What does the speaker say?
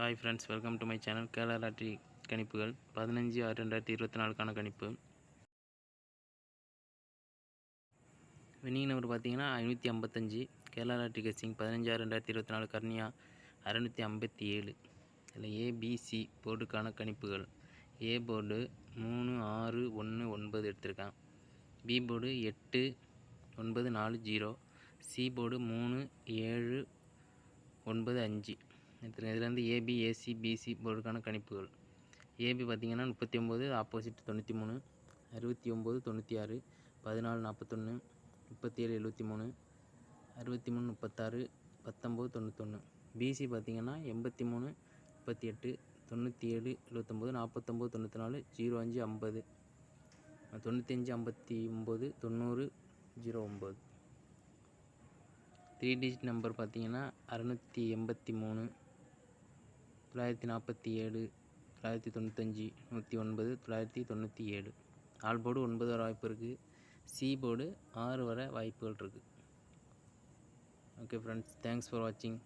Hi friends welcome to my channel Kerala lottery கணிப்புகள். பதினஞ்சு ஆறு ரெண்டாயிரத்தி இருபத்தி நாலுக்கான கணிப்பு. வினிங் நம்பர் பார்த்தீங்கன்னா ஐநூற்றி ஐம்பத்தஞ்சு. கேரளா லாட்ரி கெஸ்ஸிங் பதினஞ்சு ஆறு ரெண்டாயிரத்தி இருபத்தி நாலு கர்னியா அறநூற்றி ஐம்பத்தி ஏழு இதில் ஏபிசி போர்டுக்கான கணிப்புகள். ஏ போர்டு மூணு ஆறு ஒன்று ஒன்பது எடுத்திருக்கேன் பி போர்டு எட்டு ஒன்பது நாலு ஜீரோ சி போர்டு மூணு ஏழு ஒன்பது அஞ்சு. இதுலேருந்து இதில் ஏபி ஏசி பிசி போர்டுக்கான கணிப்புகள் ஏபி பார்த்திங்கன்னா முப்பத்தி ஒம்பது ஆப்போசிட் தொண்ணூற்றி மூணு அறுபத்தி ஒம்பது தொண்ணூற்றி ஆறு பதினாலு நாற்பத்தொன்று முப்பத்தி ஏழு எழுபத்தி மூணு அறுபத்தி மூணு முப்பத்தாறு பத்தொம்போது தொண்ணூத்தொன்று பிசி பார்த்தீங்கன்னா எண்பத்தி மூணு முப்பத்தி எட்டு தொண்ணூற்றி ஏழு எழுபத்தொம்போது நாற்பத்தொம்போது தொண்ணூற்றி நாலு ஜீரோ அஞ்சு ஐம்பது. தொண்ணூத்தஞ்சு ஐம்பத்தி ஒம்பது தொண்ணூறு ஜீரோ ஒம்பது. த்ரீ டிஜிட் நம்பர் பார்த்தீங்கன்னா அறநூற்றி எண்பத்தி மூணு தொள்ளாயிரத்தி நாற்பத்தி ஏழு தொள்ளாயிரத்தி தொண்ணூத்தஞ்சு நூற்றி ஒன்பது தொள்ளாயிரத்தி தொண்ணூற்றி ஏழு. ஆல் போர்டு ஒன்பது வர வாய்ப்பு இருக்குது சி போர்டு ஆறு வர வாய்ப்புகள் இருக்குது ஓகே ஃப்ரெண்ட்ஸ் தேங்க்ஸ் ஃபார் வாட்சிங்